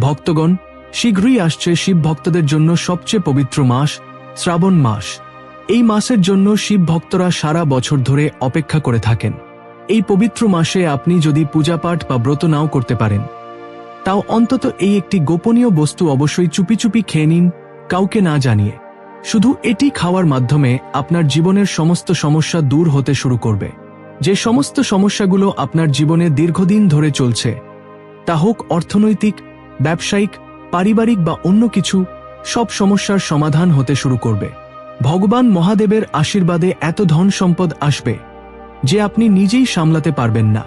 ভক্তগণ, শীঘ্রই আসছে শিব ভক্তদের জন্য সবচেয়ে পবিত্র মাস, শ্রাবণ মাস। এই মাসের জন্য শিব ভক্তরা সারা বছর ধরে অপেক্ষা করে থাকেন। এই পবিত্র মাসে আপনি যদি পূজাপাঠ বা ব্রত নাও করতে পারেন, তাও অন্তত এই একটি গোপনীয় বস্তু অবশ্যই চুপি চুপি খেয়ে নিন, কাউকে না জানিয়ে। শুধু এটি খাওয়ার মাধ্যমে আপনার জীবনের সমস্ত সমস্যা দূর হতে শুরু করবে। যে সমস্ত সমস্যাগুলো আপনার জীবনে দীর্ঘদিন ধরে চলছে, তা হোক অর্থনৈতিক ব্যবসায়িক, পারিবারিক বা অন্য কিছু সব সমস্যার সমাধান হতে শুরু করবে। ভগবান মহাদেবের আশীর্বাদে এত ধন সম্পদ আসবে যে আপনি নিজেই সামলাতে পারবেন না।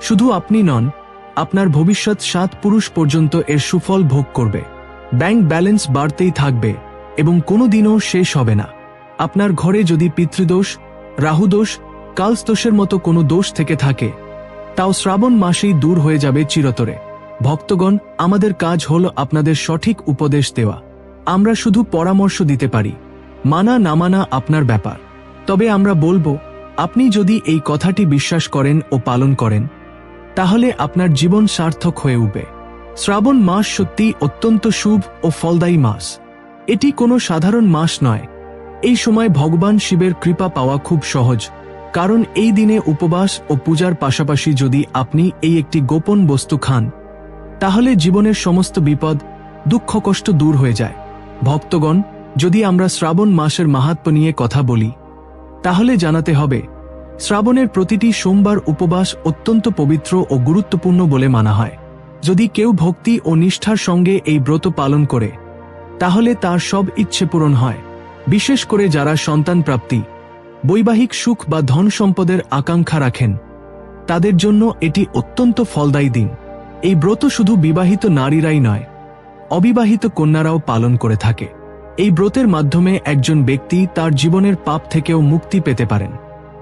শুধু আপনি নন, আপনার ভবিষ্যৎ সাত পুরুষ পর্যন্ত এর সুফল ভোগ করবে। ব্যাংক ব্যালেন্স বাড়তেই থাকবে এবং কোনোদিনও শেষ হবে না। আপনার ঘরে যদি পিতৃদোষ, রাহুদোষ, কালস্তোষের মতো কোনো দোষ থেকে থাকে, তাও শ্রাবণ মাসেই দূর হয়ে যাবে চিরতরে। ভক্তগণ, আমাদের কাজ হল আপনাদের সঠিক উপদেশ দেওয়া। আমরা শুধু পরামর্শ দিতে পারি। মানা না মানা আপনার ব্যাপার। তবে আমরা বলব, আপনি যদি এই কথাটি বিশ্বাস করেন ও পালন করেন, তাহলে আপনার জীবন সার্থক হয়ে উঠবে। শ্রাবণ মাস সত্যি অত্যন্ত শুভ ও ফলদায়ী মাস। এটি কোনো সাধারণ মাস নয়। এই সময় ভগবান শিবের কৃপা পাওয়া খুব সহজ, কারণ এই দিনে উপবাস ও পূজার পাশাপাশি যদি আপনি এই একটি গোপন বস্তু খান তাহলে জীবনের সমস্ত বিপদ, দুঃখ, কষ্ট দূর হয়ে যায়। ভক্তগণ, যদি আমরা শ্রাবণ মাসের মাহাত্ম নিয়ে কথা বলি, তাহলে জানাতে হবে, শ্রাবণের প্রতিটি সোমবার উপবাস অত্যন্ত পবিত্র ও গুরুত্বপূর্ণ বলে মানা হয়। যদি কেউ ভক্তি ও নিষ্ঠার সঙ্গে এই ব্রত পালন করে, তাহলে তার সব ইচ্ছে পূরণ হয়। বিশেষ করে যারা সন্তান প্রাপ্তি, বৈবাহিক সুখ বা ধন সম্পদের আকাঙ্ক্ষা রাখেন, তাদের জন্য এটি অত্যন্ত ফলদায়ী দিন। এই ব্রত শুধু বিবাহিত নারীরাই নয়, অবিবাহিত কন্যারাও পালন করে থাকে। এই ব্রতের মাধ্যমে একজন ব্যক্তি তার জীবনের পাপ থেকেও মুক্তি পেতে পারেন।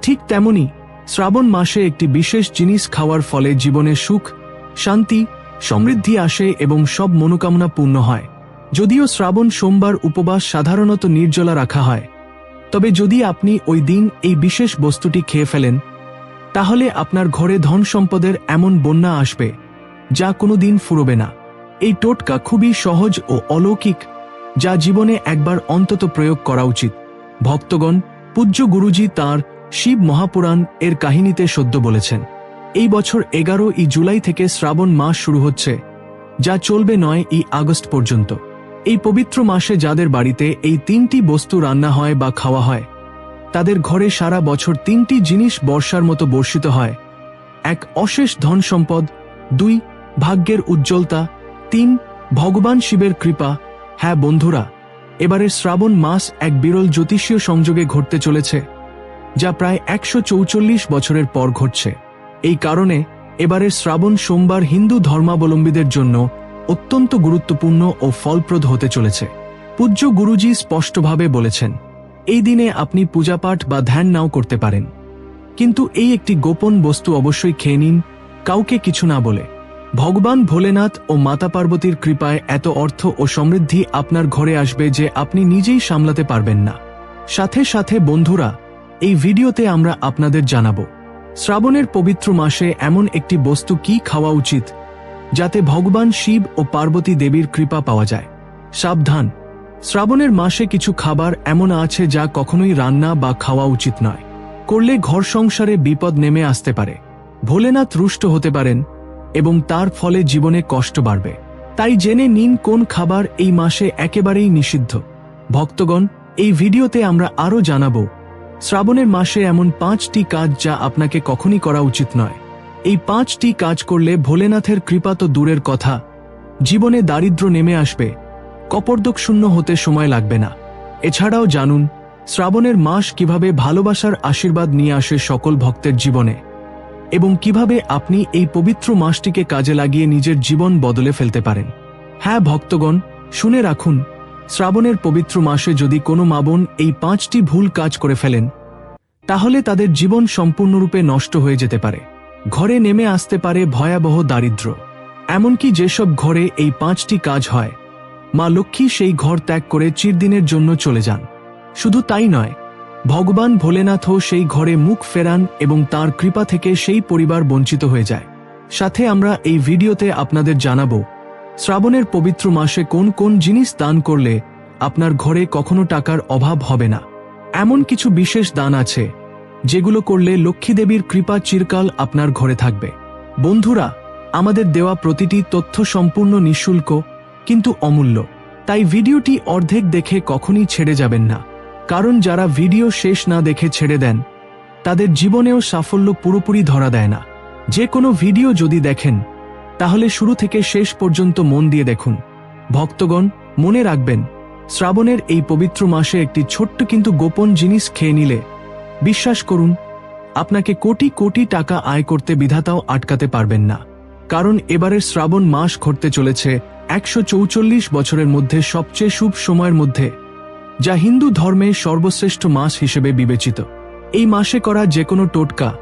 ঠিক তেমনি, শ্রাবণ মাসে একটি বিশেষ জিনিস খাওয়ার ফলে জীবনে সুখ, শান্তি, সমৃদ্ধি আসে এবং সব মনোকামনা পূর্ণ হয়। যদিও শ্রাবণ সোমবার উপবাস সাধারণত নির্জলা রাখা হয়। তবে যদি আপনি ওই দিন এই বিশেষ বস্তুটি খেয়ে ফেলেন, তাহলে আপনার ঘরে ধন সম্পদের এমন বন্যা আসবে। যা কোনো দিন ফুরবে না। এই টোটকা খুবই সহজ ও অলৌকিক, যা জীবনে একবার অন্তত প্রয়োগ করা উচিত। ভক্তগণ, পূজ্য গুরুজি তার শিব মহাপুরাণ এর কাহিনীতে সদ্য বলেছেন, এই বছর এগারো ই জুলাই থেকে শ্রাবণ মাস শুরু হচ্ছে, যা চলবে নয় ই আগস্ট পর্যন্ত। এই পবিত্র মাসে যাদের বাড়িতে এই তিনটি বস্তু রান্না হয় বা খাওয়া হয়, তাদের ঘরে সারা বছর তিনটি জিনিস বর্ষার মতো বর্ষিত হয়। এক অশেষ ধন সম্পদ দুই ভাগ্যের উজ্জ্বলতা, তিন, ভগবান শিবের কৃপা। হ্যাঁ বন্ধুরা, এবারের শ্রাবণ মাস এক বিরল জ্যোতিষীয় সংযোগে ঘটতে চলেছে, যা প্রায় একশো বছরের পর ঘটছে। এই কারণে এবারের শ্রাবণ সোমবার হিন্দু ধর্মাবলম্বীদের জন্য অত্যন্ত গুরুত্বপূর্ণ ও ফলপ্রদ হতে চলেছে, পূজ্য গুরুজি স্পষ্টভাবে বলেছেন, এই দিনে আপনি পূজাপাঠ বা ধ্যান নাও করতে পারেন। কিন্তু এই একটি গোপন বস্তু অবশ্যই খেয়ে নিন, কাউকে কিছু না বলে। ভগবান ভোলেনাথ ও মাতা পার্বতীর কৃপায় এত অর্থ ও সমৃদ্ধি আপনার ঘরে আসবে যে আপনি নিজেই সামলাতে পারবেন না। সাথে সাথে বন্ধুরা, এই ভিডিওতে আমরা আপনাদের জানাব, শ্রাবণের পবিত্র মাসে এমন একটি বস্তু কি খাওয়া উচিত, যাতে ভগবান শিব ও পার্বতী দেবীর কৃপা পাওয়া যায়। সাবধান, শ্রাবণের মাসে কিছু খাবার এমন আছে যা কখনোই রান্না বা খাওয়া উচিত নয়। করলে ঘর সংসারে বিপদ নেমে আসতে পারে। ভোলেনাথ রুষ্ট হতে পারেন এবং তার ফলে জীবনে কষ্ট বাড়বে। তাই জেনে নিন কোন খাবার এই মাসে একেবারেই নিষিদ্ধ। ভক্তগণ, এই ভিডিওতে আমরা আরও জানাব, শ্রাবণের মাসে এমন পাঁচটি কাজ যা আপনাকে কখনই করা উচিত নয়। এই পাঁচটি কাজ করলে ভোলেনাথের কৃপা তো দূরের কথা, জীবনে দারিদ্র নেমে আসবে, কপর্দক শূন্য হতে সময় লাগবে না। এছাড়াও জানুন, শ্রাবণের মাস কীভাবে ভালোবাসার আশীর্বাদ নিয়ে আসে সকল ভক্তের জীবনে। এবং কীভাবে আপনি এই পবিত্র মাসটিকে কাজে লাগিয়ে নিজের জীবন বদলে ফেলতে পারেন। হ্যাঁ ভক্তগণ, শুনে রাখুন, শ্রাবণের পবিত্র মাসে যদি কোনো মাবন এই পাঁচটি ভুল কাজ করে ফেলেন, তাহলে তাদের জীবন সম্পূর্ণরূপে নষ্ট হয়ে যেতে পারে। ঘরে নেমে আসতে পারে ভয়াবহ দারিদ্র। এমনকি যেসব ঘরে এই পাঁচটি কাজ হয়, মা লক্ষ্মী সেই ঘর ত্যাগ করে চিরদিনের জন্য চলে যান। শুধু তাই নয় ভগবান ভোলেনাথও সেই ঘরে মুখ ফেরান এবং তার কৃপা থেকে সেই পরিবার বঞ্চিত হয়ে যায়। সাথে আমরা এই ভিডিওতে আপনাদের জানাব, শ্রাবণের পবিত্র মাসে কোন কোন জিনিস দান করলে আপনার ঘরে কখনো টাকার অভাব হবে না। এমন কিছু বিশেষ দান আছে, যেগুলো করলে লক্ষ্মীদেবীর কৃপা চিরকাল আপনার ঘরে থাকবে। বন্ধুরা, আমাদের দেওয়া প্রতিটি তথ্য সম্পূর্ণ নিঃশুল্ক, কিন্তু অমূল্য। তাই ভিডিওটি অর্ধেক দেখে কখনই ছেড়ে যাবেন না। কারণ যারা ভিডিও শেষ না দেখে ছেড়ে দেন, তাদের জীবনেও সাফল্য পুরোপুরি ধরা দেয় না। যে কোনো ভিডিও যদি দেখেন, তাহলে শুরু থেকে শেষ পর্যন্ত মন দিয়ে দেখুন। ভক্তগণ, মনে রাখবেন, শ্রাবণের এই পবিত্র মাসে একটি ছোট্ট কিন্তু গোপন জিনিস খেয়ে নিলে, বিশ্বাস করুন, আপনাকে কোটি কোটি টাকা আয় করতে বিধাতাও আটকাতে পারবেন না। কারণ এবারের শ্রাবণ মাস ঘটতে চলেছে একশো বছরের মধ্যে সবচেয়ে শুভ সময়ের মধ্যে। যা হিন্দু ধর্মে সর্বশ্রেষ্ঠ মাস হিসেবে বিবেচিত। এই মাসে করা যে কোনো টোটকা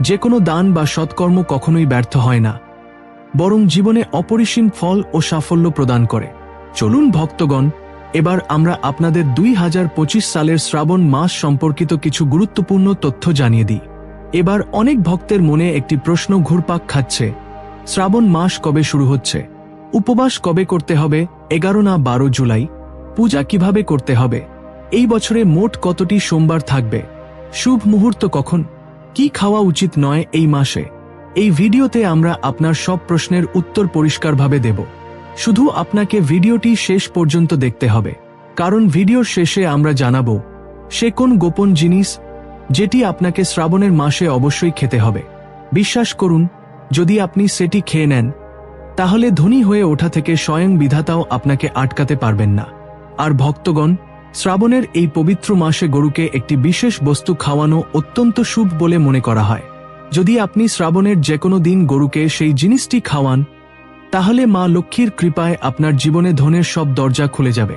যে কোনো দান বা সৎকর্ম কখনোই ব্যর্থ হয় না। বরং জীবনে অপরিসীম ফল ও সাফল্য প্রদান করে। চলুন ভক্তগণ, এবার আমরা আপনাদের দুই হাজার পঁচিশ সালের শ্রাবণ মাস সম্পর্কিত কিছু গুরুত্বপূর্ণ তথ্য জানিয়ে দিই। এবার অনেক ভক্তের মনে একটি প্রশ্ন ঘুরপাক খাচ্ছে, শ্রাবণ মাস কবে শুরু হচ্ছে? উপবাস কবে করতে হবে? এগারো না বারো জুলাই। পূজা কীভাবে করতে হবে? এই বছরে মোট কতটি সোমবার থাকবে? শুভ মুহূর্ত কখন? কি খাওয়া উচিত নয় এই মাসে? এই ভিডিওতে আমরা আপনার সব প্রশ্নের উত্তর পরিষ্কারভাবে দেব। শুধু আপনাকে ভিডিওটি শেষ পর্যন্ত দেখতে হবে। কারণ ভিডিওর শেষে আমরা জানাব, সে কোন গোপন জিনিস যেটি আপনাকে শ্রাবণের মাসে অবশ্যই খেতে হবে। বিশ্বাস করুন, যদি আপনি সেটি খেয়ে নেন, তাহলে ধনী হয়ে ওঠা থেকে স্বয়ং বিধাতাও আপনাকে আটকাতে পারবেন না। আর ভক্তগণ, শ্রাবণের এই পবিত্র মাসে গরুকে একটি বিশেষ বস্তু খাওয়ানো অত্যন্ত শুভ বলে মনে করা হয়। যদি আপনি শ্রাবণের যে কোনো দিন গরুকে সেই জিনিসটি খাওয়ান, তাহলে মা লক্ষ্মীর কৃপায় আপনার জীবনে ধনের সব দরজা খুলে যাবে।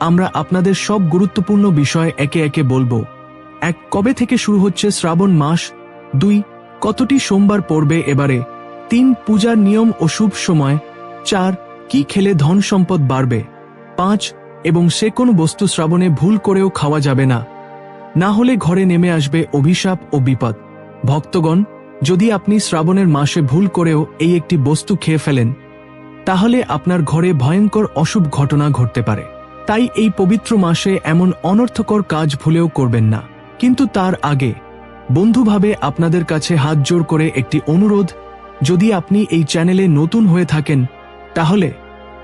আমরা আপনাদের সব গুরুত্বপূর্ণ বিষয় একে একে বলব। এক, কবে থেকে শুরু হচ্ছে শ্রাবণ মাস? দুই, কতটি সোমবার পড়বে এবারে? তিন, পূজার নিয়ম ও শুভ সময়? চার, কি খেলে ধন সম্পদ বাড়বে? পাঁচ এবং সে কোন বস্তু শ্রাবণে ভুল করেও খাওয়া যাবে না। না হলে ঘরে নেমে আসবে অভিশাপ ও বিপদ। ভক্তগণ, যদি আপনি শ্রাবণের মাসে ভুল করেও এই একটি বস্তু খেয়ে ফেলেন, তাহলে আপনার ঘরে ভয়ঙ্কর অশুভ ঘটনা ঘটতে পারে। তাই এই পবিত্র মাসে এমন অনর্থকর কাজ ভুলেও করবেন না। কিন্তু তার আগে, বন্ধুভাবে আপনাদের কাছে হাত জোর করে একটি অনুরোধ, যদি আপনি এই চ্যানেলে নতুন হয়ে থাকেন, তাহলে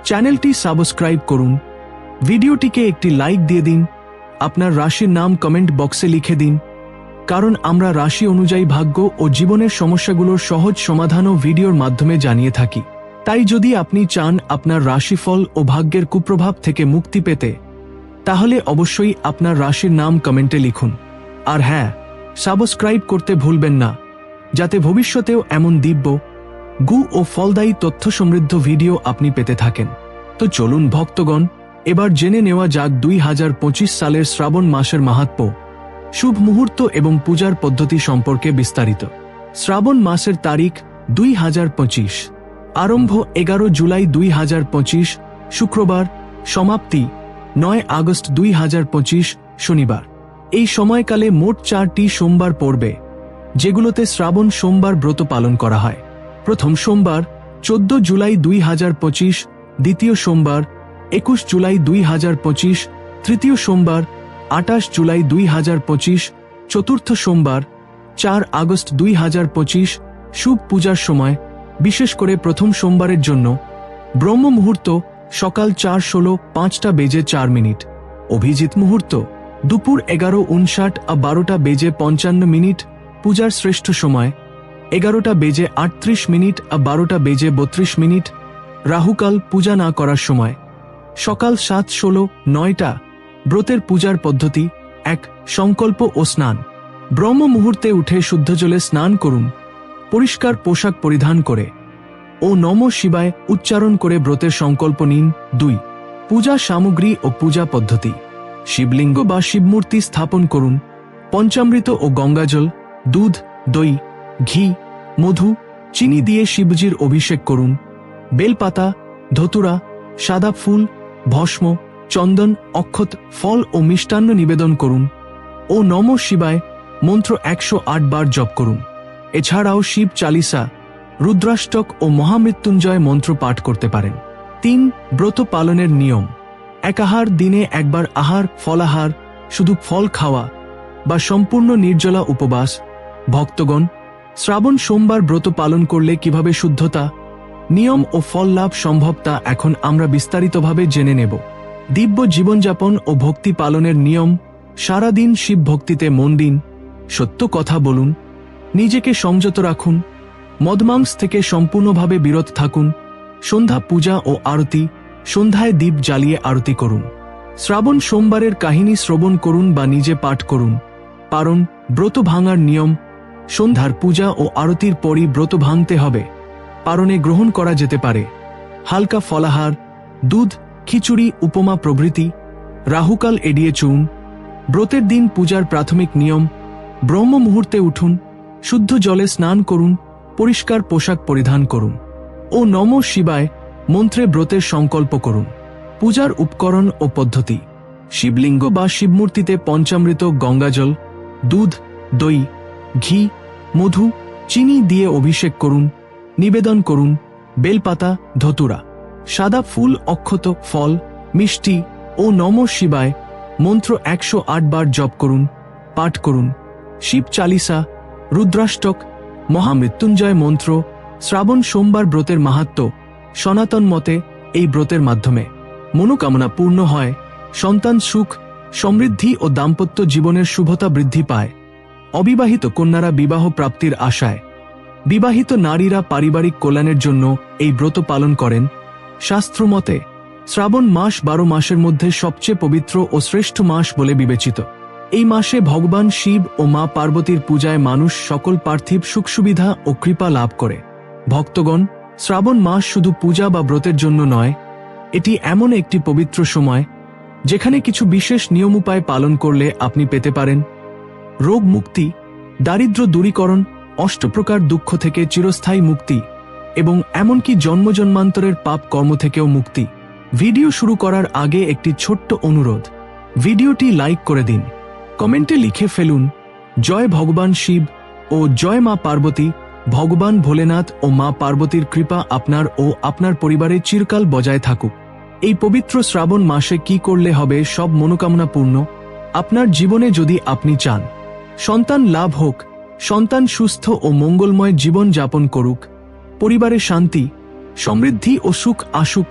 চ্যানেলটি সাবস্ক্রাইব করুন ভিডিওটিকে একটি লাইক দিয়ে দিন, আপনার রাশির নাম কমেন্ট বক্সে লিখে দিন, কারণ আমরা রাশি অনুযায়ী ভাগ্য ও জীবনের সমস্যাগুলোর সহজ সমাধানও ভিডিওর মাধ্যমে জানিয়ে থাকি। তাই যদি আপনি চান আপনার রাশিফল ও ভাগ্যের কুপ্রভাব থেকে মুক্তি পেতে, তাহলে অবশ্যই আপনার রাশির নাম কমেন্টে লিখুন। আর হ্যাঁ সাবস্ক্রাইব করতে ভুলবেন না, যাতে ভবিষ্যতেও এমন দিব্য, গু ও ফলদায়ী তথ্য সমৃদ্ধ ভিডিও আপনি পেতে থাকেন। তো চলুন ভক্তগণ এবার জেনে নেওয়া যাক দুই সালের শ্রাবণ মাসের মাহাত্ম্য শুভ মুহূর্ত এবং পূজার পদ্ধতি সম্পর্কে বিস্তারিত। শ্রাবণ মাসের তারিখ দুই হাজার পঁচিশ। আরম্ভ এগারো জুলাই দুই হাজার পঁচিশ, শুক্রবার, সমাপ্তি নয় আগস্ট দুই হাজার পঁচিশ, শনিবার। এই সময়কালে মোট চারটি সোমবার পড়বে, যেগুলোতে শ্রাবণ সোমবার ব্রত পালন করা হয়। প্রথম সোমবার, চোদ্দ জুলাই দুই হাজার পঁচিশ, দ্বিতীয় সোমবার একুশ জুলাই দুই হাজার পঁচিশ, তৃতীয় সোমবার আটাশ জুলাই দুই হাজার পঁচিশ, চতুর্থ সোমবার, চার আগস্ট দুই হাজার পঁচিশ, শুভ পূজার সময়, বিশেষ করে প্রথম সোমবারের জন্য। ব্রহ্ম মুহূর্ত, সকাল চার ষোলো, পাঁচটা বেজে চার মিনিট। অভিজিৎ মুহূর্ত, দুপুর এগারো উনষাট আর বারোটা বেজে পঞ্চান্ন মিনিট, পূজার শ্রেষ্ঠ সময়। এগারোটা বেজে আটত্রিশ মিনিট আর বারোটা বেজে বত্রিশ মিনিট, রাহুকাল পূজা না করার সময়। সকাল সাত ষোলো, নয়টা। ব্রতের পূজার পদ্ধতি, এক, সংকল্প ও স্নান। ব্রহ্ম মুহূর্তে উঠে শুদ্ধ জলে স্নান করুন। পরিষ্কার পোশাক পরিধান করে। ও নম শিবায় উচ্চারণ করে ব্রতের সংকল্প নিন। দুই, পূজা সামগ্রী ও পূজা পদ্ধতি। শিবলিঙ্গ বা শিবমূর্তি স্থাপন করুন। পঞ্চামৃত ও গঙ্গাজল, দুধ, দই, ঘি, মধু, চিনি দিয়ে শিবজির অভিষেক করুন। বেলপাতা, ধতুরা, সাদা ফুল ভস্ম, চন্দন, অক্ষত, ফল ও মিষ্টান্ন নিবেদন করুন। ও নম শিবায় মন্ত্র একশো আট বার জপ করুন। এছাড়াও শিব চালিসা, রুদ্রাষ্টক ও মহামৃত্যুঞ্জয় মন্ত্র পাঠ করতে পারেন। তিন, ব্রত পালনের নিয়ম। একাহার দিনে একবার আহার, ফলাহার, শুধু ফল খাওয়া বা সম্পূর্ণ নির্জলা উপবাস। ভক্তগণ, শ্রাবণ সোমবার ব্রত পালন করলে কীভাবে শুদ্ধতা নিয়ম ও ফল লাভ সম্ভব তা এখন আমরা বিস্তারিতভাবে জেনে নেব। দিব্য জীবনযাপন ও ভক্তি পালনের নিয়ম, সারাদিন শিব ভক্তিতে মন দিন, সত্য কথা বলুন, নিজেকে সংযত রাখুন, মদমাংস থেকে সম্পূর্ণভাবে বিরত থাকুন, সন্ধ্যা পূজা ও আরতি, সন্ধ্যায় দ্বীপ জ্বালিয়ে আরতি করুন। শ্রাবণ সোমবারের কাহিনী শ্রবণ করুন বা নিজে পাঠ করুন। কারণ ব্রত ভাঙার নিয়ম, সন্ধ্যার পূজা ও আরতির পরই ব্রত ভাঙতে হবে। পারণে গ্রহণ করা যেতে পারে। হালকা ফলাহার, দুধ, খিচুড়ি, উপমা প্রভৃতি, রাহুকাল এড়িয়ে চুন, ব্রতের দিন পূজার প্রাথমিক নিয়ম, ব্রহ্ম মুহূর্তে উঠুন, শুদ্ধ জলে স্নান করুন, পরিষ্কার পোশাক পরিধান করুন ও নম শিবায় মন্ত্রে ব্রতের সংকল্প করুন। পূজার উপকরণ ও পদ্ধতি। শিবলিঙ্গ বা শিবমূর্তিতে পঞ্চামৃত, গঙ্গাজল, দুধ, দই, ঘি, মধু, চিনি দিয়ে অভিষেক করুন নিবেদন করুন বেলপাতা, ধতুরা। সাদা ফুল, অক্ষত, ফল, মিষ্টি ও নম শিবায় মন্ত্র একশো আট বার জপ করুন, পাঠ করুন। শিব চালিসা, রুদ্রাষ্টক, মহামৃত্যুঞ্জয় মন্ত্র, শ্রাবণ সোমবার ব্রতের মাহাত্ম, সনাতন মতে এই ব্রতের মাধ্যমে। মনোকামনা পূর্ণ হয়, সন্তান সুখ, সমৃদ্ধি ও দাম্পত্য জীবনের শুভতা বৃদ্ধি পায়। অবিবাহিত কন্যারা বিবাহ প্রাপ্তির আশায়। বিবাহিত নারীরা পারিবারিক কল্যাণের জন্য এই ব্রত পালন করেন। শাস্ত্রমতে, শ্রাবণ মাস বারো মাসের মধ্যে সবচেয়ে পবিত্র ও শ্রেষ্ঠ মাস বলে বিবেচিত। এই মাসে ভগবান শিব ও মা পার্বতীর পূজায় মানুষ সকল পার্থিব সুখ সুবিধা ও কৃপা লাভ করে। ভক্তগণ, শ্রাবণ মাস শুধু পূজা বা ব্রতের জন্য নয়, এটি এমন একটি পবিত্র সময়, যেখানে কিছু বিশেষ নিয়ম উপায় পালন করলে আপনি পেতে পারেন। রোগ মুক্তি, দারিদ্র দূরীকরণ অষ্টপ্রকার দুঃখ থেকে চিরস্থায়ী মুক্তি এবং এমনকি জন্মজন্মান্তরের পাপ কর্ম থেকেও মুক্তি। ভিডিও শুরু করার আগে একটি ছোট্ট অনুরোধ। ভিডিওটি লাইক করে দিন। কমেন্টে লিখে ফেলুন, জয় ভগবান শিব ও জয় মা পার্বতী, ভগবান ভোলেনাথ ও মা পার্বতীর কৃপা আপনার ও আপনার পরিবারে চিরকাল বজায় থাকুক। এই পবিত্র শ্রাবণ মাসে কি করলে হবে সব মনোকামনা পূর্ণ আপনার জীবনে যদি আপনি চান, সন্তান লাভ হোক সন্তান সুস্থ ও মঙ্গলময় জীবন যাপন করুক, পরিবারে শান্তি, সমৃদ্ধি ও সুখ আসুক,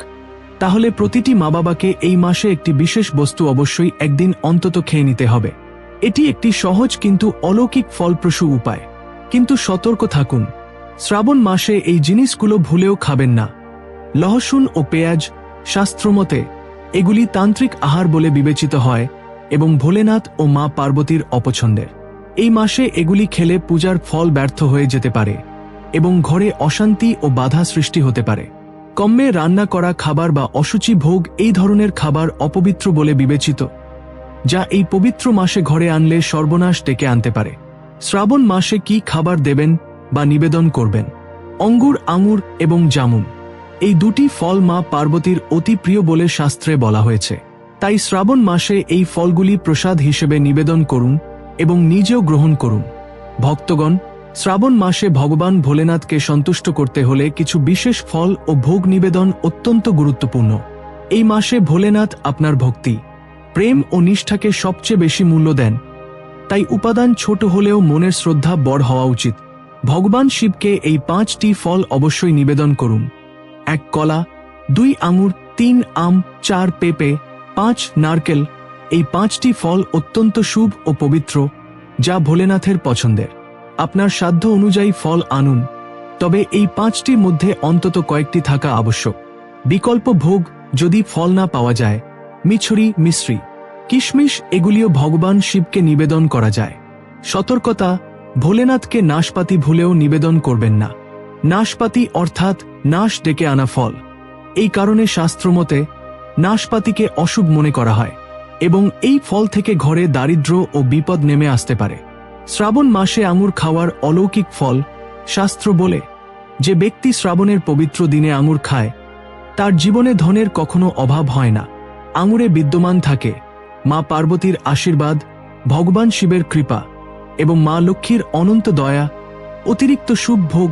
তাহলে প্রতিটি মা বাবাকে এই মাসে একটি বিশেষ বস্তু অবশ্যই একদিন অন্তত খেয়ে নিতে হবে। এটি একটি সহজ কিন্তু অলৌকিক ফলপ্রসূ উপায়। কিন্তু সতর্ক থাকুন। শ্রাবণ মাসে এই জিনিসগুলো ভুলেও খাবেন না। লহসুন ও পেঁয়াজ, শাস্ত্রমতে, এগুলি তান্ত্রিক আহার বলে বিবেচিত হয় এবং ভোলেনাথ ও মা পার্বতীর অপছন্দের। এই মাসে এগুলি খেলে পূজার ফল ব্যর্থ হয়ে যেতে পারে এবং ঘরে অশান্তি ও বাধা সৃষ্টি হতে পারে। কম্মে রান্না করা খাবার বা অসুচি ভোগ এই ধরনের খাবার অপবিত্র বলে বিবেচিত, যা এই পবিত্র মাসে ঘরে আনলে সর্বনাশ ডেকে আনতে পারে। শ্রাবণ মাসে কি খাবার দেবেন বা নিবেদন করবেন? অঙ্গুর, আঙুর এবং জামুন, এই দুটি ফল মা পার্বতীর অতি প্রিয় বলে শাস্ত্রে বলা হয়েছে। তাই শ্রাবণ মাসে এই ফলগুলি প্রসাদ হিসেবে নিবেদন করুন এবং নিজেও গ্রহণ করুন। ভক্তগণ, শ্রাবণ মাসে ভগবান ভোলেনাথকে সন্তুষ্ট করতে হলে কিছু বিশেষ ফল ও ভোগ নিবেদন অত্যন্ত গুরুত্বপূর্ণ। এই মাসে ভোলেনাথ আপনার ভক্তি, প্রেম ও নিষ্ঠাকে সবচেয়ে বেশি মূল্য দেন। তাই উপাদান ছোট হলেও মনের শ্রদ্ধা বড় হওয়া উচিত। ভগবান শিবকে এই পাঁচটি ফল অবশ্যই নিবেদন করুন। এক কলা, দুই আঙুর, তিন আম, চার পেঁপে, পাঁচ নারকেল এই পাঁচটি ফল অত্যন্ত শুভ ও পবিত্র, যা ভোলেনাথের পছন্দের। আপনার সাধ্য অনুযায়ী ফল আনুন, তবে এই পাঁচটির মধ্যে অন্তত কয়েকটি থাকা আবশ্যক। বিকল্প ভোগ যদি ফল না পাওয়া যায়, মিছরি মিশ্রি, কিশমিশ এগুলিও ভগবান শিবকে নিবেদন করা যায়। সতর্কতা, ভোলেনাথকে নাশপাতি ভুলেও নিবেদন করবেন না। নাশপাতি অর্থাৎ নাশ ডেকে আনা ফল। এই কারণে শাস্ত্রমতে নাশপাতিকে অশুভ মনে করা হয়। এবং এই ফল থেকে ঘরে দারিদ্র ও বিপদ নেমে আসতে পারে। শ্রাবণ মাসে আঙুর খাওয়ার অলৌকিক ফল শাস্ত্র বলে, যে ব্যক্তি শ্রাবণের পবিত্র দিনে আঙুর খায়, তার জীবনে ধনের কখনো অভাব হয় না। আঙুরে বিদ্যমান থাকে মা পার্বতীর আশীর্বাদ, ভগবান শিবের কৃপা এবং মা লক্ষ্মীর অনন্ত দয়া, অতিরিক্ত শুভ ভোগ,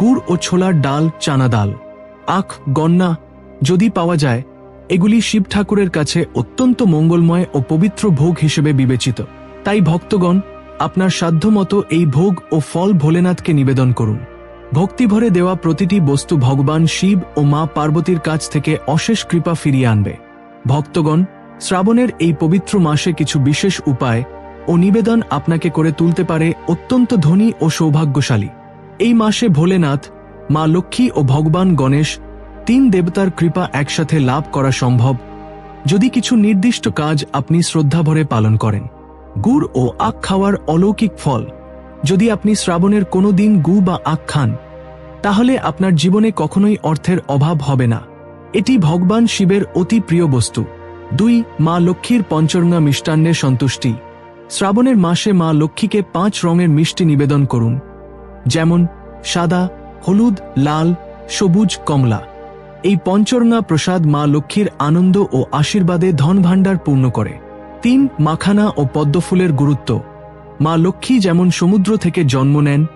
গুড় ও ছোলার ডাল, চানা ডাল। আখ, গন্না যদি পাওয়া যায় এগুলি শিব ঠাকুরের কাছে অত্যন্ত মঙ্গলময় ও পবিত্র ভোগ হিসেবে বিবেচিত। তাই ভক্তগণ, আপনার সাধ্যমতো এই ভোগ ও ফল ভোলেনাথকে নিবেদন করুন। ভক্তিভরে দেওয়া প্রতিটি বস্তু ভগবান শিব ও মা পার্বতীর কাছ থেকে অশেষ কৃপা ফিরিয়ে আনবে। ভক্তগণ, শ্রাবণের এই পবিত্র মাসে কিছু বিশেষ উপায় ও নিবেদন আপনাকে করে তুলতে পারে অত্যন্ত ধনী ও সৌভাগ্যশালী। এই মাসে ভোলেনাথ, মা লক্ষ্মী ও ভগবান গণেশ তিন দেবতার কৃপা একসাথে লাভ করা সম্ভব যদি কিছু নির্দিষ্ট কাজ আপনি শ্রদ্ধাভরে পালন করেন। গুড় ও আখ খাওয়ার অলৌকিক ফল। যদি আপনি শ্রাবণের কোনো দিন গু বা আখ খান, তাহলে আপনার জীবনে কখনোই অর্থের অভাব হবে না। এটি ভগবান শিবের অতি প্রিয় বস্তু। দুই, মা লক্ষ্মীর পঞ্চরঙ্গা মিষ্টান্নের সন্তুষ্টি। শ্রাবণের মাসে মা লক্ষ্মীকে পাঁচ রঙের মিষ্টি নিবেদন করুন। যেমন সাদা, হলুদ, লাল, সবুজ, কমলা। এই পঞ্চরঙ্গা প্রসাদ মা লক্ষ্মীর আনন্দ ও আশীর্বাদে ধনভাণ্ডার পূর্ণ করে। তিন, মাখানা ও পদ্মফুলের গুরুত্ব। মা লক্ষ্মী যেমন সমুদ্র থেকে জন্ম নেন,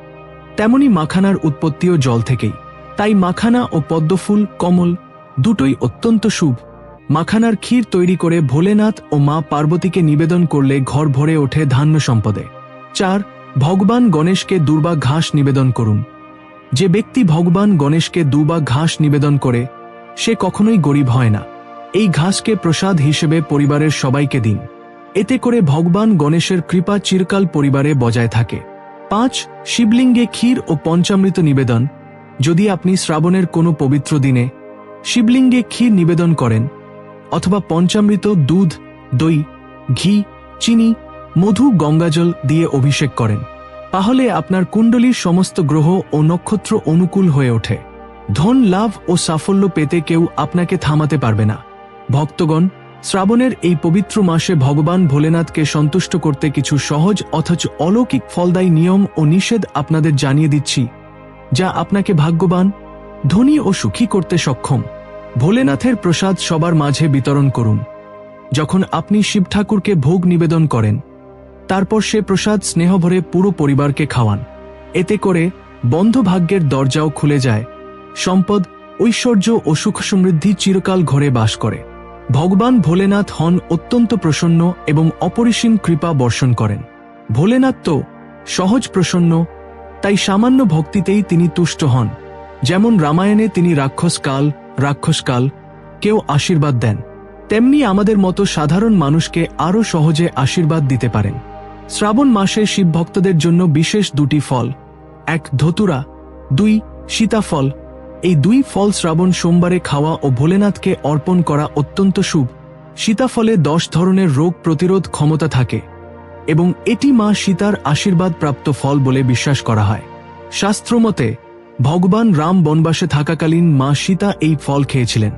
তেমনি মাখানার উৎপত্তিও জল থেকেই। তাই মাখানা ও পদ্মফুল, কমল দুটোই অত্যন্ত শুভ। মাখানার ক্ষীর তৈরি করে ভোলেনাথ ও মা পার্বতীকে নিবেদন করলে ঘর ভরে ওঠে ধান্য সম্পদে। চার, ভগবান গণেশকে দুর্বা ঘাস নিবেদন করুন। যে ব্যক্তি ভগবান গণেশকে দুবা ঘাস নিবেদন করে সে কখনোই গরিব হয় না। এই ঘাসকে প্রসাদ হিসেবে পরিবারের সবাইকে দিন। এতে করে ভগবান গণেশের কৃপা চিরকাল পরিবারে বজায় থাকে। পাঁচ, শিবলিঙ্গে ক্ষীর ও পঞ্চামৃত নিবেদন। যদি আপনি শ্রাবণের কোনো পবিত্র দিনে শিবলিঙ্গে ক্ষীর নিবেদন করেন, অথবা পঞ্চামৃত, দুধ, দই, ঘি, চিনি, মধু, গঙ্গাজল দিয়ে অভিষেক করেন, তাহলে আপনার কুণ্ডলীর সমস্ত গ্রহ ও নক্ষত্র অনুকূল হয়ে ওঠে। ধন, লাভ ও সাফল্য পেতে কেউ আপনাকে থামাতে পারবে না। ভক্তগণ, শ্রাবণের এই পবিত্র মাসে ভগবান ভোলেনাথকে সন্তুষ্ট করতে কিছু সহজ অথচ অলৌকিক ফলদায়ী নিয়ম ও নিষেধ আপনাদের জানিয়ে দিচ্ছি, যা আপনাকে ভাগ্যবান, ধনী ও সুখী করতে সক্ষম। ভোলেনাথের প্রসাদ সবার মাঝে বিতরণ করুন। যখন আপনি শিব ঠাকুরকে ভোগ নিবেদন করেন, তারপর সে প্রসাদ স্নেহভরে পুরো পরিবারকে খাওয়ান। এতে করে বন্ধ ভাগ্যের দরজাও খুলে যায়। সম্পদ, ঐশ্বর্য ও সুখ সমৃদ্ধি চিরকাল ঘরে বাস করে। ভগবান ভোলেনাথ হন অত্যন্ত প্রসন্ন এবং অপরিসীম কৃপা বর্ষণ করেন। ভোলেনাথ তো সহজ প্রসন্ন, তাই সামান্য ভক্তিতেই তিনি তুষ্ট হন। যেমন রামায়ণে তিনি রাক্ষসকাল রাক্ষসকাল, কেউ আশীর্বাদ দেন। তেমনি আমাদের মতো সাধারণ মানুষকে আরও সহজে আশীর্বাদ দিতে পারেন। শ্রাবণ মাসে শিব ভক্তদের জন্য বিশেষ দুটি ফল। এক ধতুরা, দুই সীতাফল এই দুই ফল শ্রাবণ সোমবারে খাওয়া ও ভোলেনাথকে অর্পণ করা অত্যন্ত শুভ। সীতাফলে দশ ধরনের রোগ প্রতিরোধ ক্ষমতা থাকে এবং এটি মা সীতার আশীর্বাদ প্রাপ্ত ফল বলে বিশ্বাস করা হয়। শাস্ত্রমতে, ভগবান রাম বনবাসে থাকাকালীন মা সীতা এই ফল খেয়েছিলেন।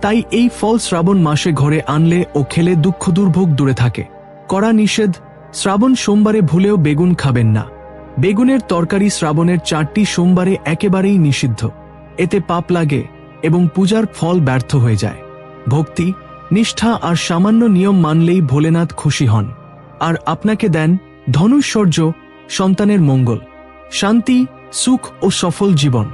তাই এই ফল শ্রাবণ মাসে ঘরে আনলে ও খেলে দুঃখ দুর্ভোগ দূরে থাকে। করা নিষেধ, শ্রাবণ সোমবারে ভুলেও বেগুন খাবেন না। বেগুনের তরকারি শ্রাবণের চারটি সোমবারে একেবারেই নিষিদ্ধ। এতে পাপ লাগে এবং পূজার ফল ব্যর্থ হয়ে যায়। ভক্তি, নিষ্ঠা আর সামান্য নিয়ম মানলেই ভোলেনাথ খুশি হন। আর আপনাকে দেন ধনুশ্বর্য সন্তানের মঙ্গল। শান্তি, সুখ ও সফল জীবন।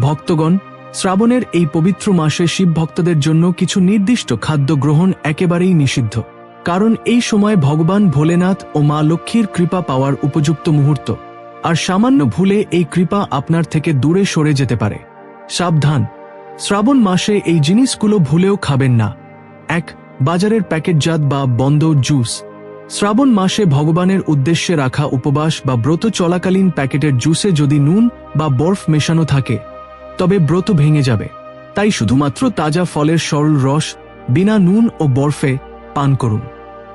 ভক্তগণ, শ্রাবণের এই পবিত্র মাসে শিব ভক্তদের জন্য কিছু নির্দিষ্ট খাদ্য গ্রহণ একেবারেই নিষিদ্ধ। কারণ এই সময় ভগবান ভোলেনাথ ও মা লক্ষ্মীর কৃপা পাওয়ার উপযুক্ত মুহূর্ত। আর সামান্য ভুলে এই কৃপা আপনার থেকে দূরে সরে যেতে পারে। সাবধান। শ্রাবণ মাসে এই জিনিসগুলো ভুলেও খাবেন না। এক, বাজারের প্যাকেটজাত বা বন্ধ জুস। শ্রাবণ মাসে ভগবানের উদ্দেশ্যে রাখা উপবাস বা ব্রত চলাকালীন প্যাকেটের জুসে যদি নুন বা বরফ মেশানো থাকে, তবে ব্রত ভেঙে যাবে। তাই শুধুমাত্র তাজা ফলের সরল রস, বিনা নুন ও বরফে পান করুন।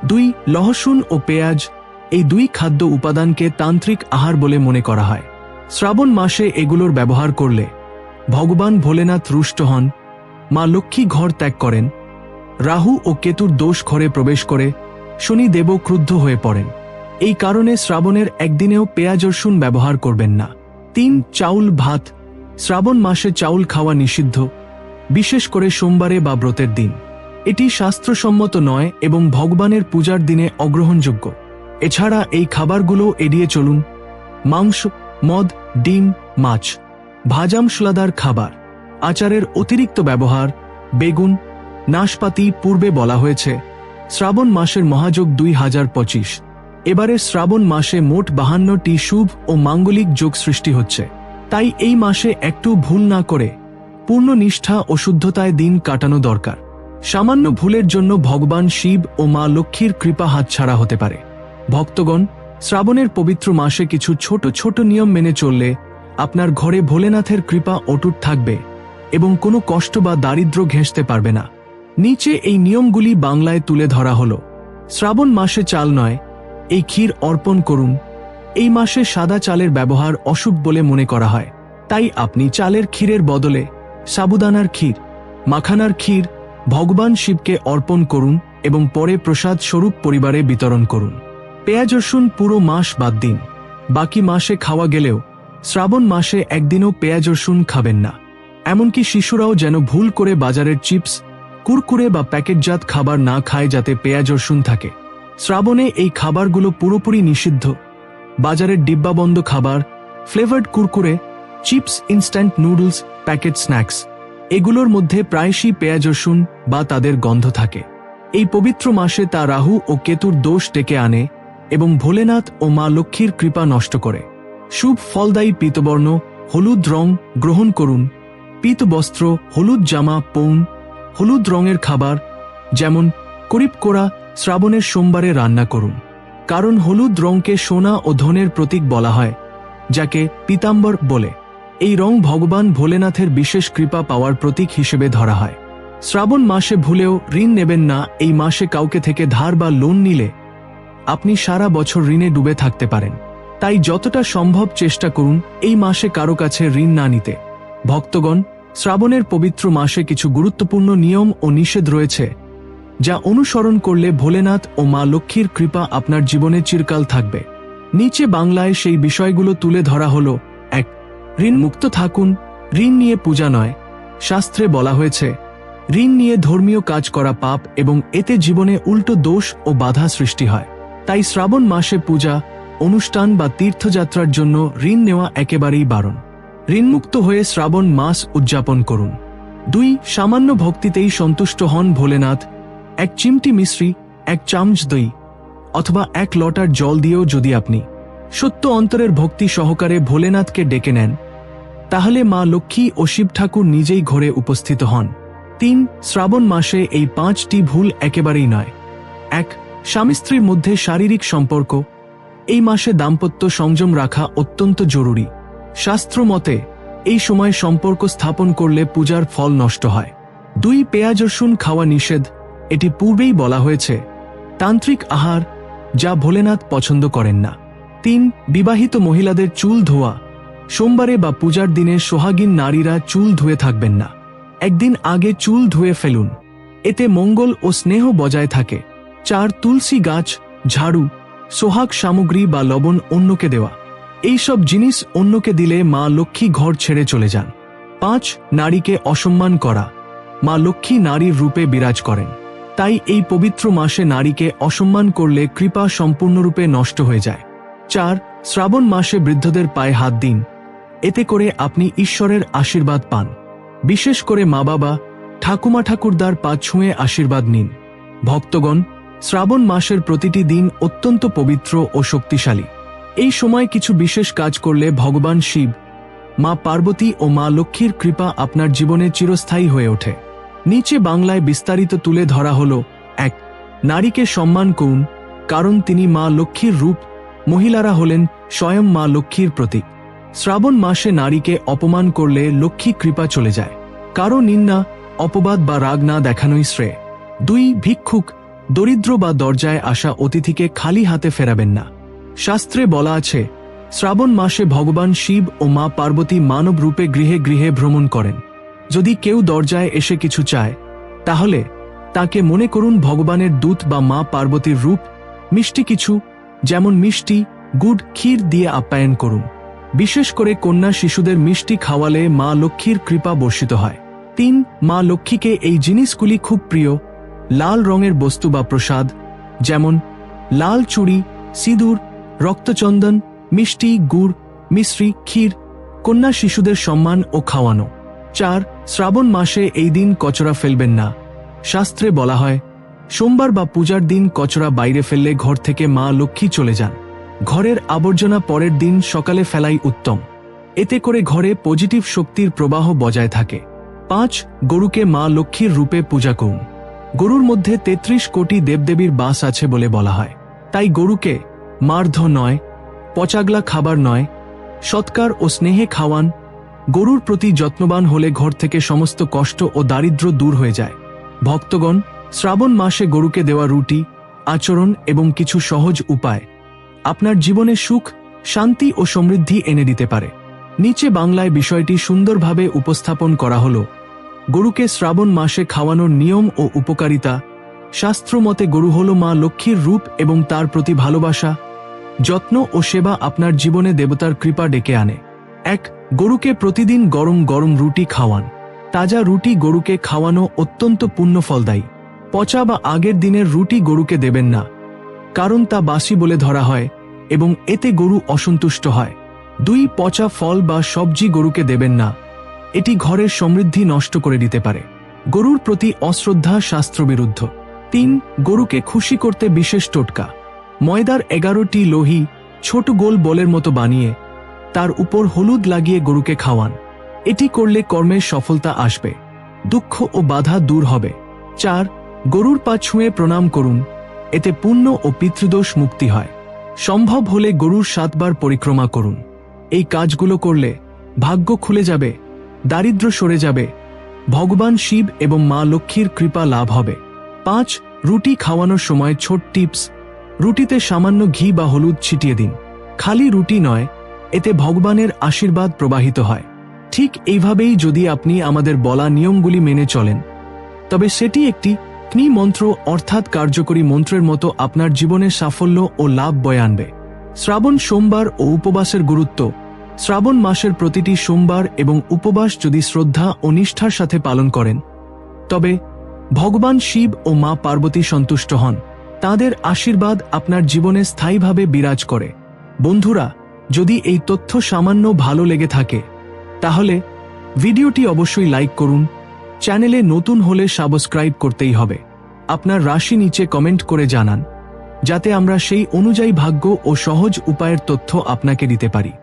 দুই, লহসুন ও পেঁয়াজ, এই দুই খাদ্য উপাদানকে তান্ত্রিক আহার বলে মনে করা হয়। শ্রাবণ মাসে এগুলোর ব্যবহার করলে ভগবান ভোলেনাথ রুষ্ট হন, মা লক্ষ্মী ঘর ত্যাগ করেন, রাহু ও কেতুর দোষ ঘরে প্রবেশ করে শনি দেব ক্রুদ্ধ হয়ে পড়েন। এই কারণে শ্রাবণের একদিনেও পেঁয়াজ রসুন ব্যবহার করবেন না। তিন, চাউল, ভাত। শ্রাবণ মাসে চাউল খাওয়া নিষিদ্ধ, বিশেষ করে সোমবারে বা ব্রতের দিন। এটি শাস্ত্রসম্মত নয় এবং ভগবানের পূজার দিনে অগ্রহণযোগ্য। এছাড়া এই খাবারগুলো এড়িয়ে চলুন। মাংস, মদ, ডিম, মাছ। ভাজামশলাদার খাবার। আচারের অতিরিক্ত ব্যবহার, বেগুন, নাশপাতি পূর্বে বলা হয়েছে। শ্রাবণ মাসের মহাযোগ দুই হাজার পঁচিশ। এবারে শ্রাবণ মাসে মোট বাহান্নটি শুভ ও মাঙ্গলিক যোগ সৃষ্টি হচ্ছে। তাই এই মাসে একটু ভুল না করে পূর্ণ নিষ্ঠা ও শুদ্ধতায় দিন কাটানো দরকার। সামান্য ভুলের জন্য ভগবান শিব ও মা লক্ষ্মীর কৃপা হাতছাড়া হতে পারে। ভক্তগণ, শ্রাবণের পবিত্র মাসে কিছু ছোট ছোট নিয়ম মেনে চললে আপনার ঘরে ভোলেনাথের কৃপা অটুট থাকবে এবং কোনো কষ্ট বা দারিদ্র্য ঘেঁষতে পারবে না। নিচে এই নিয়মগুলি বাংলায় তুলে ধরা হল। শ্রাবণ মাসে চাল নয়, এই ক্ষীর অর্পণ করুন। এই মাসে সাদা চালের ব্যবহার অশুভ বলে মনে করা হয়। তাই আপনি চালের ক্ষীরের বদলে সাবুদানার ক্ষীর, মাখানার ক্ষীর, ভগবান শিবকে অর্পণ করুন এবং পরে প্রসাদ স্বরূপ পরিবারে বিতরণ করুন। পেঁয়াজ রসুন পুরো মাস বাদ দিন। বাকি মাসে খাওয়া গেলেও শ্রাবণ মাসে একদিনও পেঁয়াজ রসুন খাবেন না। এমনকি শিশুরাও যেন ভুল করে বাজারের চিপস, কুরকুরে বা প্যাকেটজাত খাবার না খায় যাতে পেঁয়াজ রসুন থাকে। শ্রাবণে এই খাবারগুলো পুরোপুরি নিষিদ্ধ। বাজারের ডিব্বাবন্ধ খাবার, flavoured Kurkure, chips, instant noodles, packet snacks, এগুলোর মধ্যে প্রায়শই পেঁয়াজ রসুন বা তাদের গন্ধ থাকে। এই পবিত্র মাসে তা রাহু ও কেতুর দোষ ডেকে আনে এবং ভোলেনাথ ও মা লক্ষ্মীর কৃপা নষ্ট করে। শুভ ফলদায়ী পীতবর্ণ, হলুদ রং গ্রহণ করুন। পীত বস্ত্র হলুদ জামা, পৌন, হলুদ রঙের খাবার, যেমন করিপ কোরা শ্রাবণের সোমবারে রান্না করুন। কারণ হলুদ রঙকে সোনা ও ধনের প্রতীক বলা হয়, যাকে পীতাম্বর বলে। এই রং ভগবান ভোলেনাথের বিশেষ কৃপা পাওয়ার প্রতীক হিসেবে ধরা হয়। শ্রাবণ মাসে ভুলেও ঋণ নেবেন না এই মাসে কাউকে থেকে ধার বা লোন নিলে। আপনি সারা বছর ঋণে ডুবে থাকতে পারেন। তাই যতটা সম্ভব চেষ্টা করুন এই মাসে কারও কাছে ঋণ না নিতে। ভক্তগণ, শ্রাবণের পবিত্র মাসে কিছু গুরুত্বপূর্ণ নিয়ম ও নিষেধ রয়েছে, যা অনুসরণ করলে ভোলেনাথ ও মা লক্ষ্মীর কৃপা আপনার জীবনে চিরকাল থাকবে। নিচে বাংলায় সেই বিষয়গুলো তুলে ধরা হল, এক ঋণ মুক্ত থাকুন, ঋণ নিয়ে পূজা নয়। শাস্ত্রে বলা হয়েছে, ঋণ নিয়ে ধর্মীয় কাজ করা পাপ এবং এতে জীবনে উল্টো দোষ ও বাধা সৃষ্টি হয়। তাই শ্রাবণ মাসে পূজা অনুষ্ঠান বা তীর্থযাত্রার জন্য ঋণ নেওয়া একেবারেই বারণ। ঋণমুক্ত হয়ে শ্রাবণ মাস উদযাপন করুন। দুই, সামান্য ভক্তিতেই সন্তুষ্ট হন ভোলেনাথ। এক চিমটি মিশ্রি, এক চামচ দই, অথবা এক লটার জল দিয়েও যদি আপনি সত্য অন্তরের ভক্তি সহকারে ভোলেনাথকে ডেকে নেন, তাহলে মা লক্ষ্মী ও শিব ঠাকুর নিজেই ঘরে উপস্থিত হন। তিন, শ্রাবণ মাসে এই পাঁচটি ভুল একেবারেই নয়। এক, স্বামী স্ত্রীর মধ্যে শারীরিক সম্পর্ক এই মাসে দাম্পত্য সংযম রাখা অত্যন্ত জরুরি। শাস্ত্র মতে এই সময় সম্পর্ক স্থাপন করলে পূজার ফল নষ্ট হয়। দুই পেঁয়াজ রসুন খাওয়া নিষেধ, এটি পূর্বেই বলা হয়েছে। তান্ত্রিক আহার, যা ভোলেনাথ পছন্দ করেন না। তিন, বিবাহিত মহিলাদের চুল ধোয়া। সোমবারে বা পূজার দিনে সোহাগিন নারীরা চুল ধুয়ে থাকবেন না। একদিন আগে চুল ধুয়ে ফেলুন। এতে মঙ্গল ও স্নেহ বজায় থাকে। চার, তুলসী গাছ, ঝাড়ু সোহাগ সামগ্রী বা লবণ অন্যকে দেওয়া। এইসব জিনিস অন্যকে দিলে মা লক্ষ্মী ঘর ছেড়ে চলে যান। পাঁচ, নারীকে অসম্মান করা। মা লক্ষ্মী নারীর রূপে বিরাজ করেন। তাই এই পবিত্র মাসে নারীকে অসম্মান করলে কৃপা সম্পূর্ণরূপে নষ্ট হয়ে যায়। চার, শ্রাবণ মাসে বৃদ্ধদের পায়ে হাত দিন। এতে করে আপনি ঈশ্বরের আশীর্বাদ পান। বিশেষ করে মা বাবা ঠাকুমা ঠাকুরদার পা ছুঁয়ে আশীর্বাদ নিন। ভক্তগণ শ্রাবণ মাসের প্রতিটি দিন অত্যন্ত পবিত্র ও শক্তিশালী। এই সময় কিছু বিশেষ কাজ করলে ভগবান শিব, মা পার্বতী ও মা লক্ষ্মীর কৃপা আপনার জীবনে চিরস্থায়ী হয়ে ওঠে। নিচে বাংলায় বিস্তারিত তুলে ধরা হল, এক, নারীকে সম্মান করুন, কারণ তিনি মা লক্ষ্মীর রূপ, মহিলারা হলেন স্বয়ং মা লক্ষ্মীর প্রতীক। শ্রাবণ মাসে নারীকে অপমান করলে লক্ষ্মী কৃপা চলে যায়, কারও নিন্দা, অপবাদ বা রাগ না দেখানোই শ্রেয়। দুই, ভিক্ষুক দরিদ্র বা দরজায় আসা অতিথিকে খালি হাতে ফেরাবেন না। শাস্ত্রে বলা আছে, শ্রাবণ মাসে ভগবান শিব ও মা পার্বতী মানব রূপে গৃহে গৃহে ভ্রমণ করেন। যদি কেউ দরজায় এসে কিছু চায়, তাহলে তাকে মনে করুন ভগবানের দূত বা মা পার্বতীর রূপ, মিষ্টি কিছু, যেমন মিষ্টি, গুড়, ক্ষীর দিয়ে আপ্যায়ন করুন। বিশেষ করে কন্যা শিশুদের মিষ্টি খাওয়ালে মা লক্ষ্মীর কৃপা বর্ষিত হয়। তিন, মা লক্ষ্মীকে এই জিনিসগুলি খুব প্রিয় লাল রঙের বস্তু বা প্রসাদ, যেমন লাল চুড়ি, সিঁদুর, রক্তচন্দন, মিষ্টি, গুড়, মিশ্রি, ক্ষীর, কন্যা শিশুদের সম্মান ও খাওয়ানো। চার, শ্রাবণ মাসে এই দিন কচরা ফেলবেন না। শাস্ত্রে বলা হয়, সোমবার বা পূজার দিন কচরা বাইরে ফেললে ঘর থেকে মা লক্ষ্মী চলে যান। ঘরের আবর্জনা পরের দিন সকালে ফেলাই উত্তম। এতে করে ঘরে পজিটিভ শক্তির প্রবাহ বজায় থাকে। পাঁচ, গরুকে মা লক্ষ্মীর রূপে পূজা করুন। গরুর মধ্যে ৩৩ কোটি দেবদেবীর বাস আছে বলে বলা হয়। তাই গরুকে মার্ধ নয়, পচাগলা খাবার নয়, সৎকার ও স্নেহে খাওয়ান, গরুর প্রতি যত্নবান হলে ঘর থেকে সমস্ত কষ্ট ও দারিদ্র্য দূর হয়ে যায়। ভক্তগণ, শ্রাবণ মাসে গরুকে দেওয়া রুটি, আচরণ এবং কিছু সহজ উপায় আপনার জীবনে সুখ, শান্তি ও সমৃদ্ধি এনে দিতে পারে। নিচে বাংলায় বিষয়টি সুন্দরভাবে উপস্থাপন করা হল। গরুকে শ্রাবণ মাসে খাওয়ানোর নিয়ম ও উপকারিতা। শাস্ত্রমতে গরু হল মা লক্ষ্মীর রূপ এবং তার প্রতি ভালোবাসা। যত্ন ও সেবা আপনার জীবনে দেবতার কৃপা ডেকে আনে। এক, গরুকে প্রতিদিন গরম গরম রুটি খাওয়ান। তাজা রুটি গরুকে খাওয়ানো অত্যন্ত পুণ্যফলদায়ী পচা বা আগের দিনের রুটি গরুকে দেবেন না। কারণ তা বাসি বলে ধরা হয় এবং এতে গরু অসন্তুষ্ট হয়। দুই, পচা ফল বা সবজি গরুকে দেবেন না। এটি ঘরের সমৃদ্ধি নষ্ট করে দিতে পারে। গরুর প্রতি অশ্রদ্ধা শাস্ত্রবিরুদ্ধ। তিন, গরুকে খুশি করতে বিশেষ টোটকা। ময়দার এগারোটি লোহি ছোট গোল বলের মতো বানিয়ে তার উপর হলুদ লাগিয়ে গরুকে খাওয়ান। এটি করলে কর্মের সফলতা আসবে। দুঃখ ও বাধা দূর হবে। চার, গরুর পা ছুঁয়ে প্রণাম করুন। এতে পুণ্য ও পিতৃদোষ মুক্তি হয়। সম্ভব হলে গরুর সাতবার পরিক্রমা করুন। এই কাজগুলো করলে ভাগ্য খুলে যাবে। দারিদ্র সরে যাবে। ভগবান শিব এবং মা লক্ষ্মীর কৃপা লাভ হবে। পাঁচ, রুটি খাওয়ানোর সময় ছোট টিপস। রুটিতে সামান্য ঘি বা হলুদ ছিটিয়ে দিন। খালি রুটি নয়, এতে ভগবানের আশীর্বাদ প্রবাহিত হয়। ঠিক এইভাবেই যদি আপনি আমাদের বলা নিয়মগুলি মেনে চলেন। তবে সেটি একটি ক্নি মন্ত্র অর্থাৎ কার্যকরী মন্ত্রের মতো আপনার জীবনে সাফল্য ও লাভ বয়ে আনবে। শ্রাবণ, সোমবার ও উপবাসের গুরুত্ব শ্রাবণ মাসের প্রতিটি সোমবার এবং উপবাস যদি শ্রদ্ধা ও নিষ্ঠার সাথে পালন করেন, তবে ভগবান শিব ও মা পার্বতী সন্তুষ্ট হন। তাদের আশীর্বাদ আপনার জীবনে স্থায়ীভাবে বিরাজ করে। বন্ধুরা, যদি এই তথ্য সামান্য ভালো লেগে থাকে, তাহলে ভিডিওটি অবশ্যই লাইক করুন, চ্যানেলে নতুন হলে সাবস্ক্রাইব করতেই হবে। আপনার রাশি নিচে কমেন্ট করে জানান, যাতে আমরা সেই অনুযায়ী ভাগ্য ও সহজ উপায়ের তথ্য আপনাকে দিতে পারি।